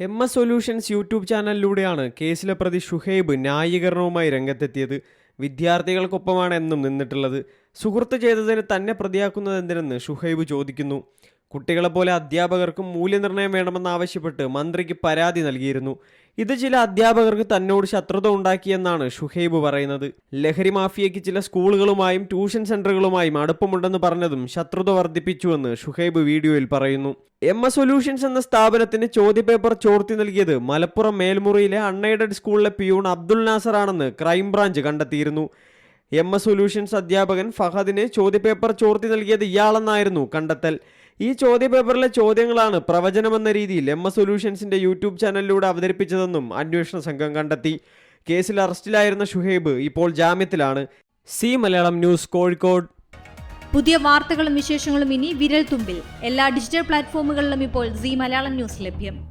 M S solutions YouTube ചാനലിലൂടെയാണ് കേസിലെ പ്രതി ഷുഹൈബ് ന്യായീകരണവുമായി രംഗത്തെത്തിയത്. വിദ്യാർത്ഥികൾക്കൊപ്പമാണ് എന്നും നിന്നിട്ടുള്ളത്. സുഹൃത്ത് ചെയ്തതിന് തന്നെ പ്രതിയാക്കുന്നത് എന്തിനെന്ന് ഷുഹൈബ് ചോദിക്കുന്നു. കുട്ടികളെപ്പോലെ അധ്യാപകർക്കും മൂല്യനിർണയം വേണമെന്നാവശ്യപ്പെട്ട് മന്ത്രിക്ക് പരാതി നൽകിയിരുന്നു. ഇത് ചില അധ്യാപകർക്ക് തന്നോട് ശത്രുത ഉണ്ടാക്കിയെന്നാണ് ഷുഹൈബ് പറയുന്നത്. ലഹരി മാഫിയയ്ക്ക് ചില സ്കൂളുകളുമായും ട്യൂഷൻ സെന്ററുകളുമായും അടുപ്പമുണ്ടെന്ന് പറഞ്ഞതും ശത്രുത വർദ്ധിപ്പിച്ചുവെന്ന് ഷുഹൈബ് വീഡിയോയിൽ പറയുന്നു. എം എസ് സൊല്യൂഷൻസ് എന്ന സ്ഥാപനത്തിന് ചോദ്യപേപ്പർ ചോർത്തി നൽകിയത് മലപ്പുറം മേൽമുറിയിലെ അൺഎയ്ഡഡ് സ്കൂളിലെ പിയൂൺ അബ്ദുൽ നാസർ ആണെന്ന് ക്രൈംബ്രാഞ്ച് കണ്ടെത്തിയിരുന്നു. എം എസ് സൊല്യൂഷൻസ് അധ്യാപകൻ ഫഹദിന് ചോദ്യപേപ്പർ ചോർത്തി നൽകിയത് ഇയാളെന്നായിരുന്നു കണ്ടെത്തൽ. ഈ ചോദ്യപേപ്പറിലെ ചോദ്യങ്ങളാണ് പ്രവചനമെന്ന രീതിയിൽ എം എസ് സൊല്യൂഷൻസിന്റെ യൂട്യൂബ് ചാനലിലൂടെ അവതരിപ്പിച്ചതെന്നും അന്വേഷണ സംഘം കണ്ടെത്തി. കേസിൽ അറസ്റ്റിലായിരുന്ന ഷുഹൈബ് ഇപ്പോൾ ജാമ്യത്തിലാണ്. Zee Malayalam news Kozhikode. പുതിയ വാർത്തകളും വിശേഷങ്ങളും ഇനി വിരൽ തുമ്പിൽ. എല്ലാ ഡിജിറ്റൽ പ്ലാറ്റ്ഫോമുകളിലും ഇപ്പോൾ സി മലയാളം ന്യൂസ് ലഭ്യം.